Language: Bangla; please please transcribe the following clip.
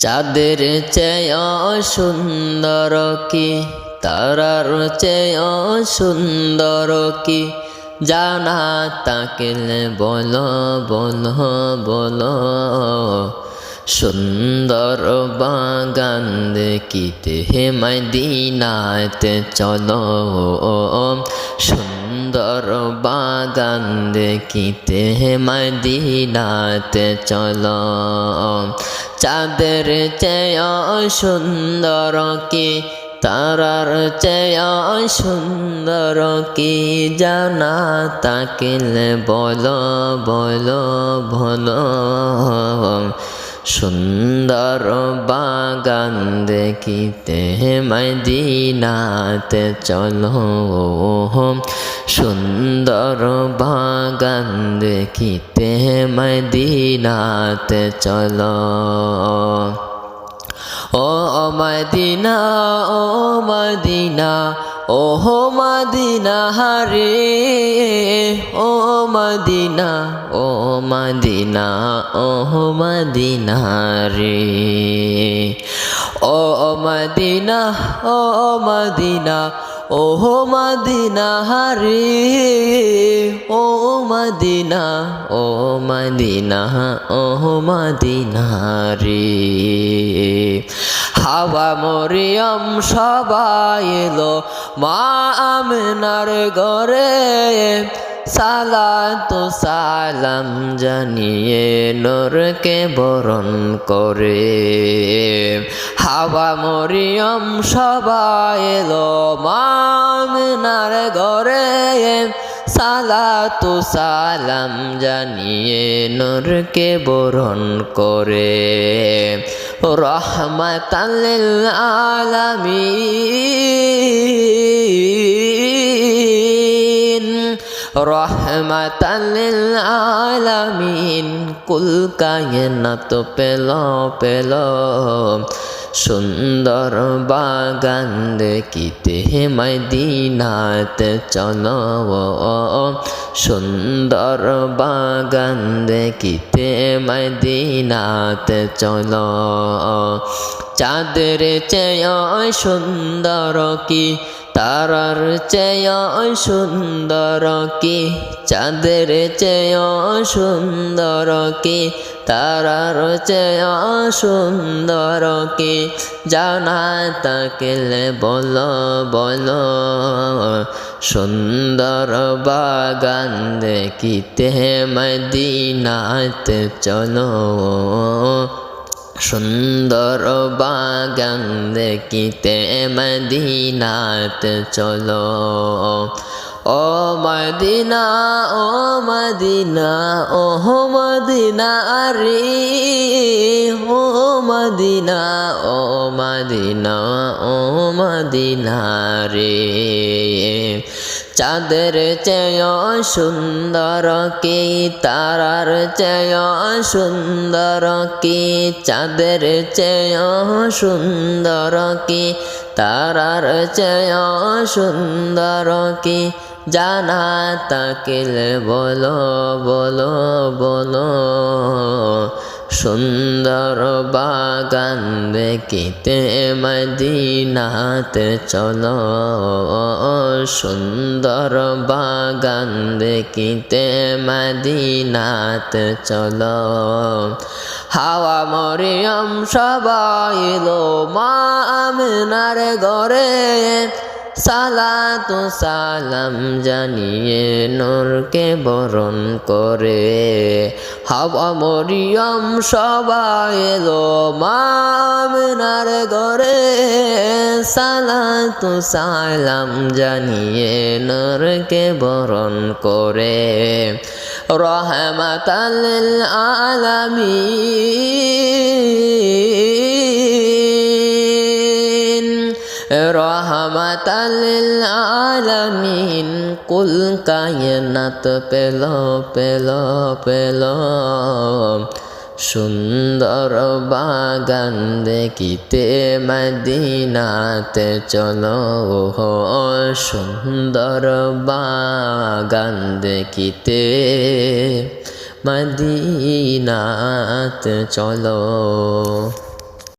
চাঁদের চেয় সুন্দর কি? তারার চেয় সুন্দর কি? জানা তাকিলে বলো বলো বলো। সুন্দর বাগান দেখিতে হে মদিনাতে চলো। সুন্দর বাগান দেখিতে মদিনাতে চলো। চাঁদের চেয় সুন্দর কি, তারার চেয় সুন্দর কি জানা তাকিলে বলো বলো বলো। সুন্দর বাগান দেখিতে মদিনাতে চলো। সুন্দর বাগান দেখিতে মদিনাতে চলো। ও মদিনা ও মদিনা ও মদিনা, হরে। ও মদিনা ও মদিনা ও মদিনা, রে। ও মদিনা ও মদিনা ও মদিনা, হরে। ও মদিনা ও মদিনা ও মদিনা, রে। হাওয়া মরিয়ম সবাই এলো। মা আমনার ঘরে সালাতু সালাম জানিয়ে নূরকে বরণ করে। হাওয়া মরিয়ম সবাই এলো। মামনার ঘরে সালাতু সালাম জানিয়ে নূরকে বরণ করে। রহমতাল্লিল আলামিন। রহমতাল্লিল আলামিন কুল কায়নাত পেল পেল। সুন্দর বাগান দেখিতে মদিনাতে চলো। সুন্দর বাগান দেখিতে মদিনাতে চলো। চাঁদের চেয় সুন্দর কি, তারার চেয় সুন্দর কি, চাঁদের চেয় সুন্দর কি তারার চেয় সুন্দর কি? জানা তাকেলে বলো বলো। সুন্দর বাগান দেখিতে মদিনাতে চলো। সুন্দর বাগান দেখিতে মদিনাত চলো। ও মদিনা ও মদিনা ও মদিনা রে ও মদিনা ও মদিনা ও মদিনা রে। চাঁদের চেয় সুন্দর কি, তারার চেয় সুন্দর কি, চাঁদের চেয় সুন্দর কি তারার চেয় সুন্দর কি জানা তাকিলে? বলো বলো বলো। সুন্দর বাগান দেখিতে মদিনাতে চলো। সুন্দর বাগান দেখিতে মদিনাতে চলো। হাওয়া মরিয়ম সবাই এলো মা আমিনার ঘরে। সালাতু সালাম জানিয়ে নূরকে বরণ করে। হাওয়া মরিয়ম সবাই এলো মামনার ঘরে। সালাতু সালাম জানিয়ে নূরকে বরণ করে। রহমাতাল আলামিন। রহমতাল আলমিন কুল কায়নাত পেল পেল পেল। সুন্দর বাগান দেখিতে মদিনাতে চলো সুন্দর বাগান দেখিতে মদিনাতে চলো।